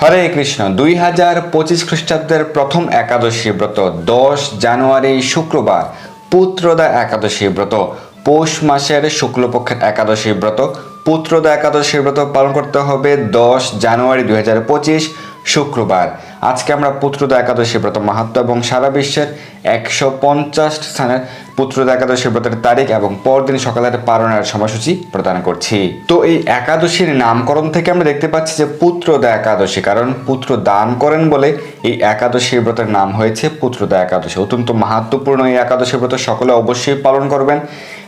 হরে কৃষ্ণ। দুই হাজার পঁচিশ খ্রিস্টাব্দের প্রথম একাদশী ব্রত, দশ জানুয়ারি শুক্রবার, পুত্রদা একাদশী ব্রত, পৌষ মাসের শুক্লপক্ষের একাদশী ব্রত, পুত্রদা একাদশী ব্রত পালন করতে হবে দশ জানুয়ারি দুই হাজার পঁচিশ শুক্রবার। আজকে আমরা পুত্রদা একাদশী ব্রত মাহাত্ম এবং সারা বিশ্বের একশো পঞ্চাশ স্থানের পুত্রদা একাদশী ব্রতের তারিখ এবং পরদিন সকালের পালনের সময়সূচি প্রদান করছি। তো এই একাদশীর নামকরণ থেকে আমরা দেখতে পাচ্ছি যে পুত্রদা একাদশী, কারণ পুত্র দান করেন বলে এই একাদশী ব্রতের নাম হয়েছে পুত্রদা একাদশী। অত্যন্ত মাহাত্মপূর্ণ এই একাদশী ব্রত সকলে অবশ্যই পালন করবেন।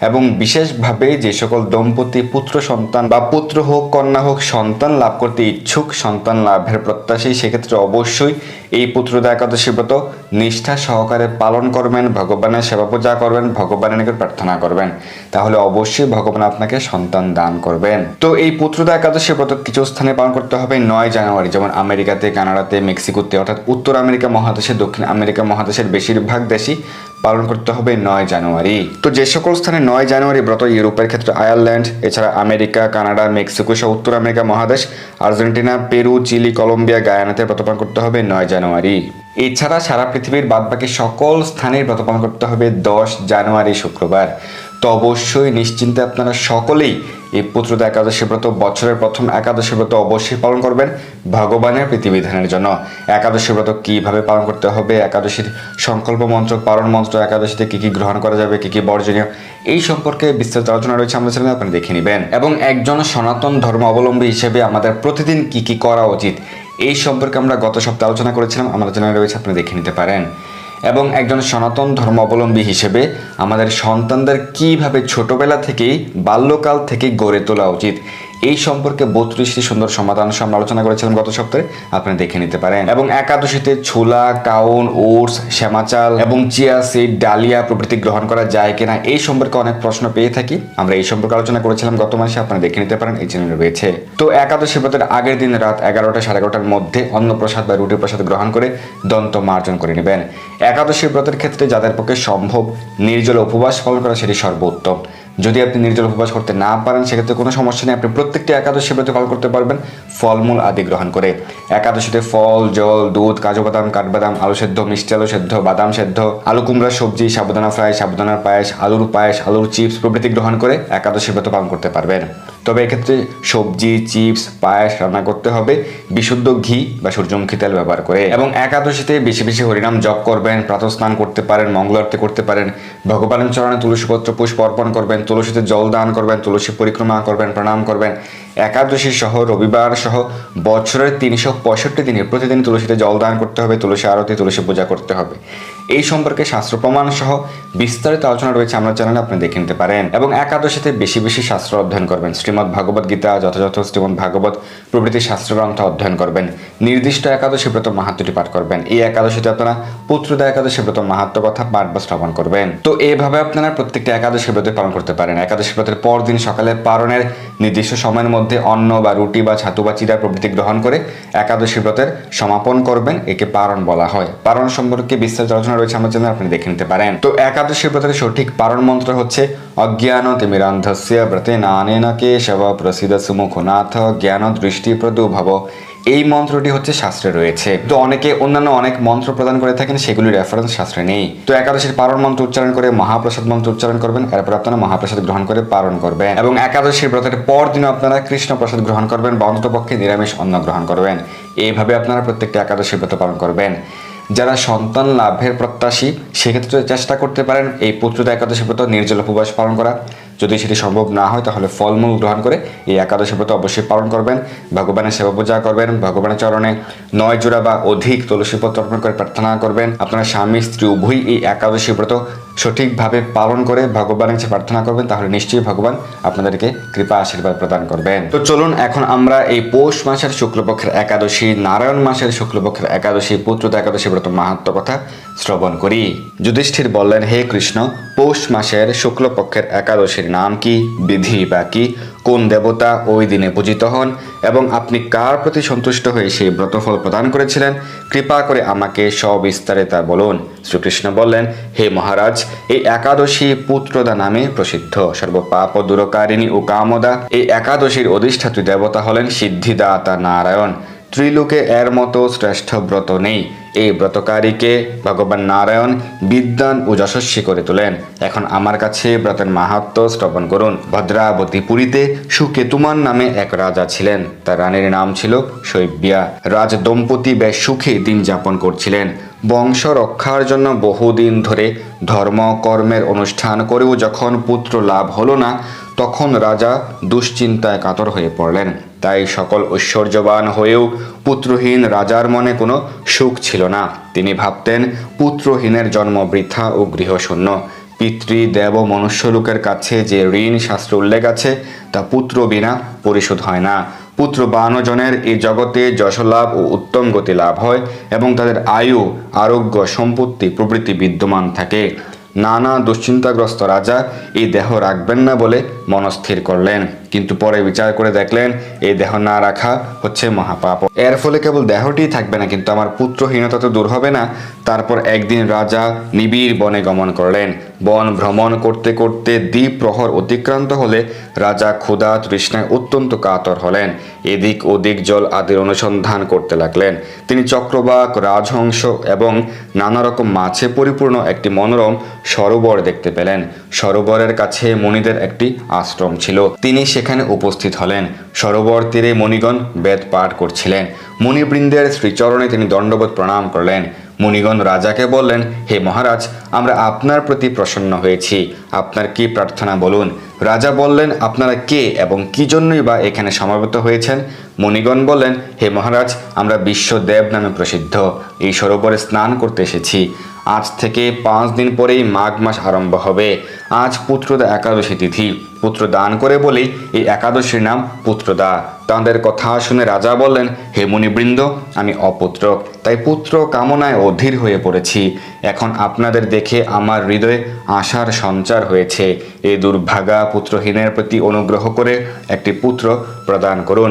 এবং বিশেষভাবে যে সকল দম্পতি, পুত্র সন্তান বা পুত্র হোক, কন্যা হোক, সন্তান লাভ করতে ইচ্ছুক, সন্তান লাভের প্রত্যাশী, সেক্ষেত্রে অবশ্যই এই পুত্রদা একাদশী ব্রত নিষ্ঠা সহকারে পালন করবেন, ভগবানের সেবা পূজা করবেন, ভগবানের নিকট প্রার্থনা করবেন। তাহলে অবশ্যই ভগবান আপনাকে সন্তান দান করবেন। তো এই পুত্রদা একাদশী ব্রত কিছু স্থানে পালন করতে হবে নয় জানুয়ারি, যেমন আমেরিকাতে, কানাডাতে, মেক্সিকোতে, অর্থাৎ উত্তর আমেরিকা মহাদেশে, দক্ষিণ আমেরিকা মহাদেশের বেশিরভাগ দেশই পালন করতে হবে নয় জানুয়ারি। তো যে সকল স্থানে নয় জানুয়ারি ব্রত, ইউরোপের ক্ষেত্রে আয়ারল্যান্ড, এছাড়া আমেরিকা, কানাডা, মেক্সিকো সহ উত্তর আমেরিকা মহাদেশ, আর্জেন্টিনা, পেরু, চিলি, কলম্বিয়া, গায়ানাতে ব্রত পালন করতে হবে নয় জানুয়ারি। এছাড়া সারা পৃথিবীর বাদবাকি সকল স্থানেই ব্রত পালন করতে হবে দশ জানুয়ারি শুক্রবার। তো অবশ্যই নিশ্চিন্তে আপনারা সকলেই এই পুত্রদা একাদশী ব্রত, বছরের প্রথম একাদশী ব্রত অবশ্যই পালন করবেন ভগবানের প্রীতিবিধানের জন্য। একাদশী ব্রত কীভাবে পালন করতে হবে, একাদশীর সংকল্প মন্ত্র, পালন মন্ত্র, একাদশীতে কি কি গ্রহণ করা যাবে, কি কি বর্জনীয়, এই সম্পর্কে বিস্তারিত আলোচনা রয়েছে আমাদের চ্যানেলে আপনি দেখে নেবেন। এবং একজন সনাতন ধর্ম অবলম্বী হিসেবে আমাদের প্রতিদিন কি কি করা উচিত এই সম্পর্কে আমরা গত সপ্তাহে আলোচনা করেছিলাম আমাদের চ্যানেলে রয়েছে, আপনি দেখে নিতে পারেন। এবং একজন সনাতন ধর্মাবলম্বী হিসেবে আমাদের সন্তানদের কীভাবে ছোটবেলা থেকেই, বাল্যকাল থেকে গড়ে তোলা উচিত এই সম্পর্কে বত্রিশটি সুন্দর সমাধান আমরা আলোচনা করেছিলাম গত সপ্তাহে, আপনি দেখে নিতে পারেন। এবং একাদশীতে ছোলা কাউন ওটস, শ্যামাচাল এবং চিয়া সিড, ডালিয়া প্রভৃতি গ্রহণ করা যায় কিনা, এই সম্পর্কে অনেক প্রশ্ন পেয়ে থাকি। আমরা এই সম্পর্কে আলোচনা করেছিলাম গত মাসে আপনারা দেখে নিতে পারেন, এই চ্যানেলে রয়েছে। তো একাদশী ব্রতের আগের দিন রাত এগারোটা সাড়ে এগারোটার মধ্যে অন্ন প্রসাদ বা রুটি প্রসাদ গ্রহণ করে দন্ত মার্জন করে নেবেন। একাদশী ব্রতের ক্ষেত্রে যাদের পক্ষে সম্ভব নির্জল উপবাস পালন করা, সেটি সর্বোত্তম। যদি আপনি নির্জল উপবাস করতে না পারেন, সেক্ষেত্রে কোনো সমস্যা নেই। আপনি প্রত্যেকটি একাদশী ব্রত পালন করতে পারবেন। ফলমূল আদি গ্রহণ করে। একাদশীতে ফল, জল, দুধ, কাজু বাদাম, কাঠবাদাম, আলু সেদ্ধ, মিষ্টি আলু সেদ্ধ, বাদাম সেদ্ধ, আলু কুমড়ার সবজি সাবুদানা ফ্রাই সাবুদানার পায়েস, আলুর পায়েস, আলুর চিপস প্রভৃতি গ্রহণ করে একাদশী ব্রত পালন করতে পারবেন। তবে এক্ষেত্রে সবজি, চিপস, পায়েস রান্না করতে হবে। বিশুদ্ধ ঘি বা সূর্যমুখী তেল ব্যবহার করে। এবং একাদশীতে বেশি বেশি হরিনাম জপ করবেন প্রাতঃ স্নান করতে পারেন, মঙ্গলারতি করতে পারেন, ভগবানের চরণে তুলসীপত্র পুষ্প অর্পণ করবেন, তুলসীতে জল দান করবেন, তুলসী পরিক্রমা করবেন, প্রণাম করবেন। একাদশী সহ রবিবার সহ বছরের তিনশো পঁয়ষট্টি দিনে প্রতিদিন তুলসীতে জল দান করতে হবে, তুলসী আরতি, তুলসী পূজা করতে হবে। এই সম্পর্কে শাস্ত্র প্রমাণ সহ বিস্তারিত আলোচনা রয়েছে আমার চ্যানেলে, আপনি দেখে নিতে পারেন। এবং একাদশীতে বেশি বেশি শাস্ত্র অধ্যয়ন করবেন। শ্রীমদ্ ভাগবত গীতা, যথাযথ শ্রীমদ্ ভাগবত প্রভৃতি শাস্ত্রগ্রন্থ অধ্যয়ন করবেন। নির্দিষ্ট একাদশী ব্রত মাহাত্মটি পাঠ করবেন। এই একাদশীতে আপনারা পুত্রদা একাদশী ব্রত মাহাত্ম কথা পাঠ বা শ্রবণ করবেন। তো এইভাবে আপনারা প্রত্যেকটি একাদশী ব্রত পালন করতে পারেন। একাদশী ব্রতের পর দিন সকালে পালনের নির্দিষ্ট সময়ের মধ্যে অন্ন বা রুটি বা ছাতু বা চিরা প্রভৃতি গ্রহণ করে একাদশী ব্রতের সমাপন করবেন। একে পারণ বলা হয়। পারণ সম্পর্কে বিস্তারিত আলোচনা রয়েছে, আমার চ্যানেলে আপনি দেখে নিতে পারেন। তো একাদশী ব্রতের সঠিক পারণ মন্ত্র হচ্ছে অজ্ঞান তিমিরান্ধস্য ব্রতে নানেন কেশব প্রসিদ্ধ সুমুখনাথ জ্ঞান দৃষ্টি প্রদুভব এই মন্ত্রটি হচ্ছে শাস্ত্রে রয়েছে। তো অনেকে অন্যান্য অনেক মন্ত্র প্রদান করে থাকেন সেগুলির রেফারেন্স শাস্ত্রে নেই। তো একাদশীর পারণ মন্ত্র উচ্চারণ করে মহাপ্রসাদ মন্ত্র উচ্চারণ করবেন, এরপর আপনারা মহাপ্রসাদ গ্রহণ করে পালন করবেন। এবং একাদশীর ব্রতের পর দিনও আপনারা কৃষ্ণ প্রসাদ গ্রহণ করবেন, বা অন্ততপক্ষে নিরামিষ অন্ন গ্রহণ করবেন। এইভাবে আপনারা প্রত্যেকটা একাদশী ব্রত পালন করবেন। যারা সন্তান লাভের প্রত্যাশী, সেক্ষেত্রে চেষ্টা করতে পারেন এই পুত্রদা একাদশী ব্রত নির্জল উপবাস পালন করা। যদি সেটি সম্ভব না হয়, তাহলে ফলমূল গ্রহণ করে এই একাদশী ব্রত অবশ্যই পালন করবেন, ভগবানের সেবা পূজা করবেন, ভগবানের চরণে নয় জোড়া বা অধিক তুলসী পত্র অর্পণ করে প্রার্থনা করবেন। আপনার স্বামী, স্ত্রী, উভয়ই এই একাদশী ব্রত সঠিকভাবে পালন করে ভগবানের কাছে প্রার্থনা করবেন, তাহলে নিশ্চয়ই ভগবান আপনাদেরকে কৃপা আশীর্বাদ প্রদান করবেন। তো চলুন, এখন আমরা এই পৌষ মাসের শুক্লপক্ষের একাদশী, নারায়ণ মাসের শুক্লপক্ষের একাদশী পুত্র একাদশী ব্রত মাহাত্ম কথা শ্রবণ করি। যুধিষ্ঠির বললেন, হে কৃষ্ণ, পৌষ মাসের শুক্লপক্ষের একাদশীর নাম কি, বিধি বা কি? কোন দেবতা ওই দিনে পূজিত হন এবং আপনি কার প্রতি সন্তুষ্ট হয়ে সেই ব্রতফল প্রদান করেছিলেন? কৃপা করে আমাকে সবিস্তারে তা বলুন। শ্রীকৃষ্ণ বললেন, হে মহারাজ, এই একাদশী পুত্রদা নামে প্রসিদ্ধ। সর্বপাপ দূরকারিণী ও কামদা, এই একাদশীর অধিষ্ঠাত্রী দেবতা হলেন সিদ্ধিদাতা নারায়ণ। ত্রিলোকে এর মতো শ্রেষ্ঠ ব্রত নেই। এই ব্রতকারীকে ভগবান নারায়ণ বিদ্যান ও যশস্বী করে তোলেন। এখন আমার কাছে ব্রতের মাহাত্ম শ্রবণ করুন। ভদ্রাবতী পুরীতে সুকেতুমান নামে এক রাজা ছিলেন। তার রানীর নাম ছিল শৈব্যা। রাজ দম্পতি বেশ সুখে দিন যাপন করছিলেন। বংশ রক্ষার জন্য বহুদিন ধরে ধর্ম কর্মের অনুষ্ঠান করেও যখন পুত্র লাভ হলো না তখন রাজা দুশ্চিন্তায় কাতর হয়ে পড়লেন। তাই সকল ঐশ্বর্যবান হয়েও পুত্রহীন রাজার মনে কোনো সুখ ছিল না। তিনি ভাবতেন, পুত্রহীনের জন্ম বৃথা ও গৃহশূন্য। পিতৃ দেব মনুষ্যলোকের কাছে যে ঋণ শাস্ত্র উল্লেখ আছে, তা পুত্র বিনা পরিশোধ হয় না। পুত্র বানজনের এই জগতে যশলাভ ও উত্তম গতি লাভ হয় এবং তাদের আয়ু, আরোগ্য, সম্পত্তি প্রভৃতি বিদ্যমান থাকে। নানা দুশ্চিন্তাগ্রস্ত রাজা এই দেহ রাখবেন না বলে মনস্থির করলেন। কিন্তু পরে বিচার করে দেখলেন এই দেহ না রাখা হচ্ছে মহাপাপ। এর ফলে কেবল দেহটি থাকবে না, কিন্তু আমার পুত্রহীনতা তো দূর হবে না। তারপর একদিন রাজা নিবিড় বনে গমন করলেন। বন ভ্রমণ করতে করতে দ্বীপ প্রহর অতিক্রান্ত হলে রাজা ক্ষুধা তৃষ্ণায় অত্যন্ত কাতর হলেন। এদিক ওদিক জল আদির অনুসন্ধান করতে লাগলেন। তিনি চক্রবাক, রাজহংস এবং নানা রকম মাছে পরিপূর্ণ একটি মনোরম সরোবর দেখতে পেলেন। সরোবরের কাছে মণিদের একটি আশ্রম ছিল। তিনি সেখানে উপস্থিত হলেন। সরোবর তীরে মণিগণ বেদ পাঠ করছিলেন। মুনিবৃন্দের শ্রীচরণে তিনি দণ্ডবোধ প্রণাম করলেন। মুনিগণ রাজাকে বললেন, হে মহারাজ, আমরা আপনার প্রতি প্রসন্ন হয়েছি। আপনার কি প্রার্থনা বলুন? রাজা বললেন, আপনারা কে এবং কি জন্যই বা এখানে সমাবেত হয়েছেন? মুনিগণ বললেন হে মহারাজ, আমরা বিশ্বদেব নামে প্রসিদ্ধ। এই সরোবরে স্নান করতে এসেছি। আজ থেকে পাঁচ দিন পরেই মাঘ মাস আরম্ভ হবে। আজ পুত্রদা একাদশী তিথি। পুত্র দান করে বলেই এই একাদশীর নাম পুত্রদা। তাঁদের কথা শুনে রাজা বললেন, হে মুনিবৃন্দ, আমি অপুত্র। তাই পুত্র কামনায় অধীর হয়ে পড়েছি। এখন আপনাদের দেখে আমার হৃদয়ে আশার সঞ্চার হয়েছে। এই দুর্ভাগা পুত্রহীনের প্রতি অনুগ্রহ করে একটি পুত্র প্রদান করুন।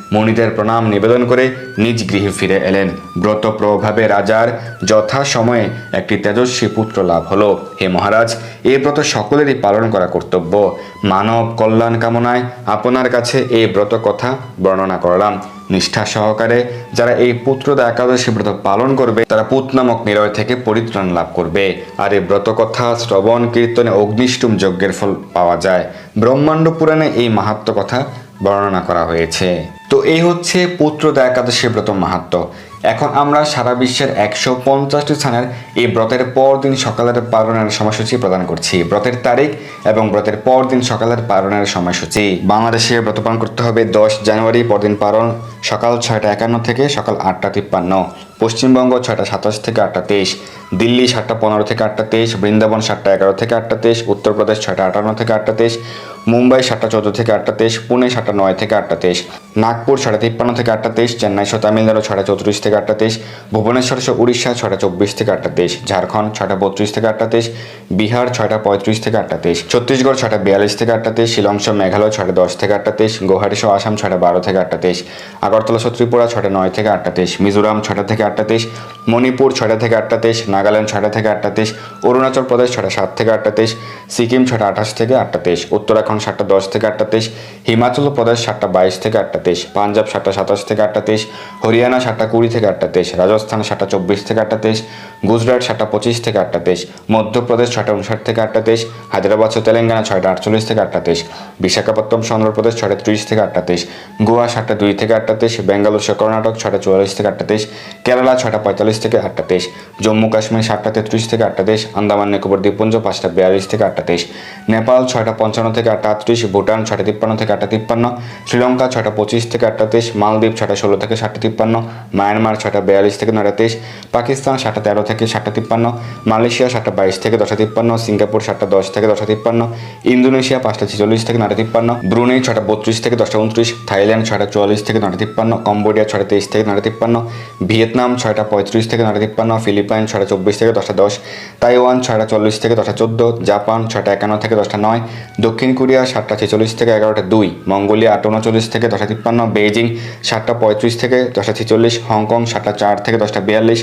মণিদের প্রণাম নিবেদন করে নিজ গৃহে ফিরে এলেন। ব্রত প্রভাবে রাজার যথা সময়ে একটি তেজস্বী পুত্র লাভ হলো। হে মহারাজ, এ ব্রত সকলেরই পালন করা কর্তব্য। মানব কল্যাণ কামনায় আপনার কাছে এই ব্রত কথা বর্ণনা করলাম। নিষ্ঠা সহকারে যারা এই পুত্রদা একাদশী ব্রত পালন করবে, তারা পুত নামক নিরয় থেকে পরিত্রাণ লাভ করবে। আর এই ব্রত কথা শ্রবণ, কীর্তনে অগ্নিষ্টুম যজ্ঞের ফল পাওয়া যায়। ব্রহ্মাণ্ড পুরাণে এই মাহাত্ম কথা বর্ণনা করা হয়েছে। তো এই হচ্ছে পুত্রদা একাদশী ব্রত মাহাত্ম। এখন আমরা সারা বিশ্বের একশো পঞ্চাশটি স্থানের এই ব্রতের পর দিন সকালের পালনের সময়সূচি প্রদান করছি। ব্রতের তারিখ এবং ব্রতের পর দিন সকালের পালনের সময়সূচি। বাংলাদেশে ব্রত পালন করতে হবে দশ জানুয়ারি, পরদিন পালন সকাল ছয়টা একান্ন থেকে সকাল আটটা তিপ্পান্ন। পশ্চিমবঙ্গ ছয়টা সাতাশ থেকে আটটা তেইশ। দিল্লি সাতটা পনেরো থেকে আটটা তেইশ। বৃন্দাবন সাতটা এগারো থেকে আটটা তেইশ। উত্তরপ্রদেশ ছয়টা আটান্ন থেকে আটটা তেইশ। মুম্বাই সাতটা চোদ্দ থেকে আটটা তেইশ। পুনে সাতটা নয় থেকে আটটা তেইশ। নাগপুর সাড়ে তিপ্পান্ন থেকে আটটা তেইশ। চেন্নাই সহ তামিলনাড়ু ছটা চৌত্রিশ থেকে আটটা তেইশ ভুবনেশ্বর সহ উড়িষ্যা ছটা চব্বিশ থেকে আটটা তেইশ ঝাড়খণ্ড ছটা বত্রিশ থেকে আটটা তেইশ বিহার ছয়টা পঁয়ত্রিশ থেকে আটটা তেইশ ছত্তিশগড় ছটা বিয়াল্লিশ থেকে আটটা তেইশ শিলং সহ মেঘালয় ছটা দশ থেকে আটটা তেইশ গুয়াহাটি সহ আসাম ছটা বারো থেকে আটটা তেইশ আগরতলা সহ ত্রিপুরা ছটা নয় থেকে আটটা তেইশ মিজোরাম ছটা থেকে আটটা তেইশ মণিপুর ছটা থেকে আটটা তেইশ নাগাল্যান্ড ছটা থেকে আটটা তেইশ অরুণাচল প্রদেশ ছটা সাত থেকে আটটা তেইশ সিকিম ছটা আঠাশ থেকে আটটা তেইশ উত্তরাখণ্ড সাতটা দশ থেকে আটটা তেইশ হিমাচল প্রদেশ সাতটা বাইশ থেকে আটটা তেইশ পাঞ্জাব সাতটা সাতাশ থেকে আটটা তেইশ হরিয়ানা সাতটা কুড়ি থেকে আটটা তেইশ রাজস্থান সাতটা চব্বিশ থেকে আটটা তেইশ গুজরাট সাতটা পঁচিশ থেকে আটটা মধ্যপ্রদেশ ছটা উনষাট থেকে আটটা হায়দ্রাবাদ ও তেলেঙ্গানা ছয়টা আটচল্লিশ থেকে আটটা তেইশ বিশাখাপত্তনম চন্দ্রপ্রদেশ ছয়টা ত্রিশ থেকে আটটা তেইশ গোয়া সাতটা দুই থেকে আটটা তেইশ বেঙ্গালুর সহ কর্ণাটক ছয়টা চুয়াল্লিশ থেকে আটটা তেইশ কেরালা ছয়টা পঁয়তাল্লিশ থেকে আটটা তেইশ জম্মু কাশ্মীর সাতটা তেত্রিশ থেকে আটটা তেইশ আন্দামান নিকোবর দ্বীপপুঞ্জ পাঁচটা বিয়াল্লিশ থেকে আটটা তেইশ নেপাল ছয়টা পঞ্চান্ন থেকে আটটা আটত্রিশ ভুটান ছয়টা তিপ্পান্ন থেকে আটটা তিপ্পান্ন শ্রীলঙ্কা ছয়টা পঁচিশ থেকে আটটা তেইশ মালদ্বীপ ছয়টা ষোলো থেকে সাতটা তিপ্পান্ন মায়ানমার মিয়ানমার ছয়টা বিয়াল্লিশ থেকে নয়টা তেইশ, পাকিস্তান সাতটা তেরো থেকে সাতটা তিপ্পান্ন, মালয়েশিয়া সাতটা বাইশ থেকে দশটা তিপ্পান্ন, সিঙ্গাপুর সাতটা দশ থেকে দশটা তিপ্পান্ন, ইন্দোনেশিয়া পাঁচটা ছেচল্লিশ থেকে নয়টা তিপ্পান্ন, ব্রুনেই ছটা বত্রিশ থেকে দশটা উনত্রিশ থাইল্যান্ড ছয়টা চুয়াল্লিশ থেকে নয়টা তিপ্পান্ন, কম্বোডিয়া ছটা তেইশ থেকে নয়টা তিপ্পান্ন, ভিয়েতনাম ছয়টা পঁয়ত্রিশ থেকে নয়টা তিপ্পান্ন, ফিলিপাইন ছটা চব্বিশ থেকে দশটা দশ, তাইওয়ান ছয়টা চল্লিশ থেকে দশটা চোদ্দ, জাপান ছয়টা একান্ন থেকে দশটা নয়, দক্ষিণ কোরিয়া সাতটা ছেচল্লিশ থেকে এগারোটা দুই, মঙ্গোলিয়া আট উনচল্লিশ থেকে দশটা তিপ্পান্ন, বেইজিং সাতটা পঁয়ত্রিশ থেকে দশটা ছেচল্লিশ, হংকং সাতটা চার থেকে দশটা বিয়াল্লিশ,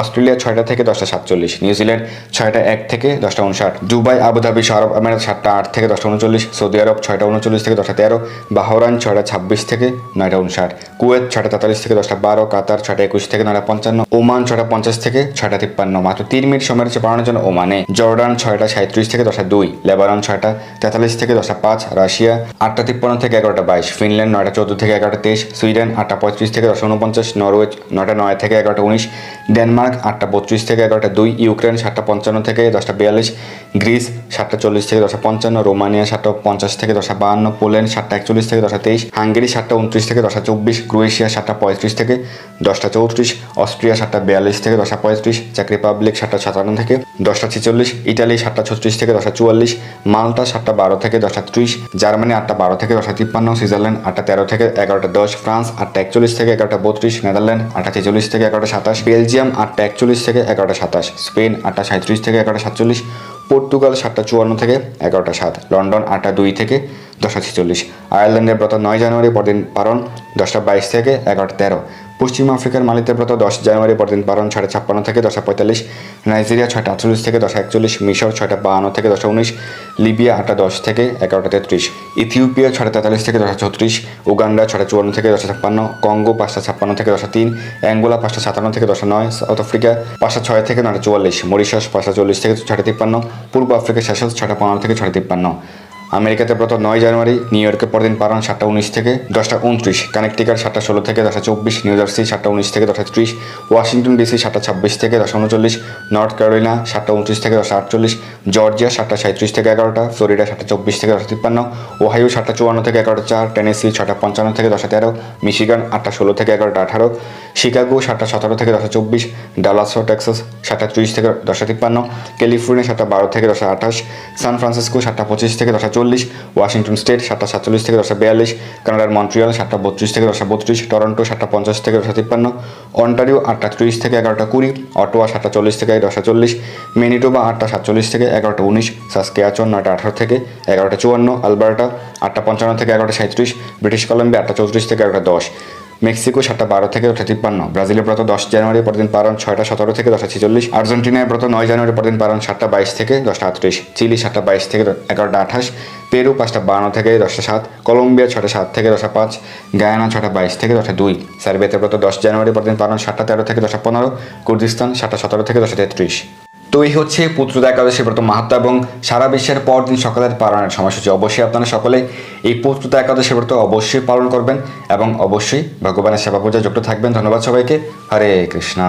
অস্ট্রেলিয়া ছয়টা থেকে দশটা সাতচল্লিশ, নিউজিল্যান্ড ছয়টা এক থেকে দশটা উনষাট দুবাই, আবুধাবি আরব আমিরাত সাতটা আট থেকে দশটা উনচল্লিশ সৌদি আরব ছয়টা উনচল্লিশ থেকে দশটা তেরো বাহরান ছয়টা ছাব্বিশ থেকে নয়টা উনষাট কুয়েত ছয়টা তেতাল্লিশ থেকে দশটা বারো, কাতার ছয়টা একুশ থেকে নয়টা পঞ্চান্ন, ওমান ছয়টা পঞ্চাশ থেকে ছয়টা তিপ্পান্ন, মাত্র তিন মিনিট সময় রয়েছে পালানোর জন্য ওমানে, জর্ডান ছয়টা সাঁত্রিশ থেকে দশটা দুই, লেবানন ছয়টা তেতাল্লিশ থেকে দশটা পাঁচ, রাশিয়া আটটা তিপ্পান্ন থেকে এগারোটা বাইশ, ফিনল্যান্ড নয়টা চোদ্দ থেকে এগারোটা তেইশ, সুইডেন আটটা পঁয়ত্রিশ থেকে দশটা উনপঞ্চাশ নরওয়ে নয়টা নয় থেকে এগারোটা উনিশ ডেনমার্ক আটটা বত্রিশ থেকে এগারোটা দুই ইউক্রেন সাতটা পঞ্চান্ন থেকে দশটা বিয়াল্লিশ গ্রিস সাতটা চল্লিশ থেকে দশটা পঞ্চান্ন রোমানিয়া সাতটা পঞ্চাশ থেকে দশটা বাহান্ন পোল্যান্ড সাতটা একচল্লিশ থেকে দশটা তেইশ হাঙ্গেরি সাতটা উনত্রিশ থেকে দশটা চব্বিশ ক্রোয়েশিয়া সাতটা পঁয়ত্রিশ থেকে দশটা চৌত্রিশ অস্ট্রিয়া সাতটা বিয়াল্লিশ থেকে দশটা পঁয়ত্রিশ চেক রিপাবলিক সাতটা সাতান্ন থেকে দশটা ছেচল্লিশ ইটালি সাতটা ছত্রিশ থেকে দশটা চুয়াল্লিশ মাল্টা সাতটা বারো থেকে দশটা ত্রিশ জার্মানি আটটা বারো থেকে দশটা তিপ্পান্ন সুইজারল্যান্ড আটটা তেরো থেকে এগারোটা দশ ফ্রান্স আটটা একচল্লিশ থেকে এগারোটা বত্রিশ নেদারল্যান্ড আটটা ছেচল্লিশ থেকে এগারোটা সাতাশ, বেলজিয়াম আটটা একচল্লিশ থেকে এগারোটা সাতাশ, স্পেন আটটা সাঁত্রিশ থেকে এগারোটা সাতচল্লিশ, পর্তুগাল সাতটা চুয়ান্ন থেকে এগারোটা সাত, লন্ডন আটটা দুই থেকে দশটা ছেচল্লিশ, আয়ারল্যান্ডের ব্রত নয় জানুয়ারি পরদিন পারন দশটা বাইশ থেকে এগারোটা তেরো পশ্চিম আফ্রিকার মালিতের ব্রত দশ জানুয়ারি পরদিন পালন ছয়টা ছাপ্পান্ন থেকে দশটা পঁয়তাল্লিশ, নাইজেরিয়া ছয়টা আটচল্লিশ থেকে দশটা একচল্লিশ, মিশর ছয়টা বাহান্ন থেকে দশটা উনিশ, লিবিয়া আটটা দশ থেকে এগারোটা তেত্রিশ, ইথিওপিয়া ছয়টা তেতাল্লিশ থেকে দশটা ছত্রিশ, উগান্ডা ছয়টা চুয়ান্ন থেকে দশটা ছাপ্পান্ন, কঙ্গো পাঁচটা ছাপ্পান্ন থেকে দশটা তিন, অ্যাঙ্গোলা পাঁচটা সাতান্ন থেকে দশটা নয়, সাউথ আফ্রিকা পাঁচটা ছয় থেকে নয়টা চুয়াল্লিশ, মরিশাস পাঁচটা চল্লিশ থেকে ছয়টা তিপ্পান্ন, পূর্ব আফ্রিকা শেষাস ছয়টা পনেরো থেকে ছয়টা তিপ্পান্ন। আমেরিকাতে প্রথম নয় জানুয়ারি নিউ ইয়র্কে পরদিন পারান সাতটা উনিশ থেকে দশটা উনত্রিশ কানেকটিকার সাতটা ষোলো থেকে দশটা চব্বিশ নিউ জার্সি সাতটা উনিশ থেকে দশটা ত্রিশ ওয়াশিংটন ডিসি সাতটা ছাব্বিশ থেকে দশটা উনচল্লিশ নর্থ ক্যারোলিনা সাতটা উনত্রিশ থেকে দশটা আটচল্লিশ জর্জিয়া সাতটা সাঁত্রিশ থেকে এগারোটা ফ্লোরিডা সাতটা চব্বিশ থেকে দশটা তিপ্পান্ন ওহাইও সাতটা চুয়ান্ন থেকে এগারোটা চার টেনেসি ছটা পঞ্চান্ন থেকে দশটা তেরো মিশিগান আটটা ষোলো থেকে এগারোটা আঠারো শিকাগো সাতটা সতেরো থেকে দশটা চব্বিশ ডালাসো টেক্সাস সাতটা ত্রিশ থেকে দশটা তিপ্পান্ন ক্যালিফোর্নিয়া সাতটা বারো থেকে দশটা আঠাশ সান ফ্রান্সিসকো সাতটা পঁচিশ থেকে দশটা চল্লিশ ওয়াশিংটন স্টেট সাতটা সাতচল্লিশ থেকে দশটা বিয়াল্লিশ, কানাডার মন্ট্রিয়াল সাতটা বত্রিশ থেকে দশটা বত্রিশ, টরন্টো সাতটা পঞ্চাশ থেকে দশটা তিপ্পান্ন, অন্টারিও আটটা ত্রিশ থেকে এগারোটা কুড়ি, অটোয়া সাতটা চল্লিশ থেকে দশটা চল্লিশ, মেনিটোবা আটটা সাতচল্লিশ থেকে এগারোটা উনিশ, সাসকেয়াচন নয়টা আঠারো থেকে এগারোটা চুয়ান্ন, আলবার্টা আটটা পঞ্চান্ন থেকে এগারোটা সাঁত্রিশ ব্রিটিশ কলম্বিয়া আটটা চৌত্রিশ থেকে এগারোটা দশ। মেক্সিকো সাতটা বারো থেকে দশটা তিপ্পান্ন। ব্রাজিলের ব্রত দশ জানুয়ারি পরদিন পালন ছয়টা সতেরো থেকে দশটা ছেচল্লিশ। আর্জেন্টিনার ব্রত নয় জানুয়ারি পরদিন পালন সাতটা বাইশ থেকে দশটা আটত্রিশ। চিলি সাতটা বাইশ থেকে এগারোটা আঠাশ। পেরু পাঁচটা বান্ন থেকে দশটা সাত। কলম্বিয়া ছটা সাত থেকে দশটা পাঁচ। গায়ানা ছটা বাইশ থেকে দশটা দুই। সার্বিয়াতে ব্রত দশ জানুয়ারি পরদিন পালন সাতটা তেরো থেকে দশটা পনেরো। কুর্দিস্তান সাতটা সতেরো থেকে দশটা তেত্রিশ। তো এই হচ্ছে পুত্রদা একাদশী ব্রত মাহাত্ম এবং সারা বিশ্বের পরদিন সকালের পালনের সময়সূচি। অবশ্যই আপনারা সকলে এই পুত্রদা একাদশী ব্রত অবশ্যই পালন করবেন এবং অবশ্যই ভগবানের সেবা পূজা যুক্ত থাকবেন। ধন্যবাদ সবাইকে। হরে কৃষ্ণা।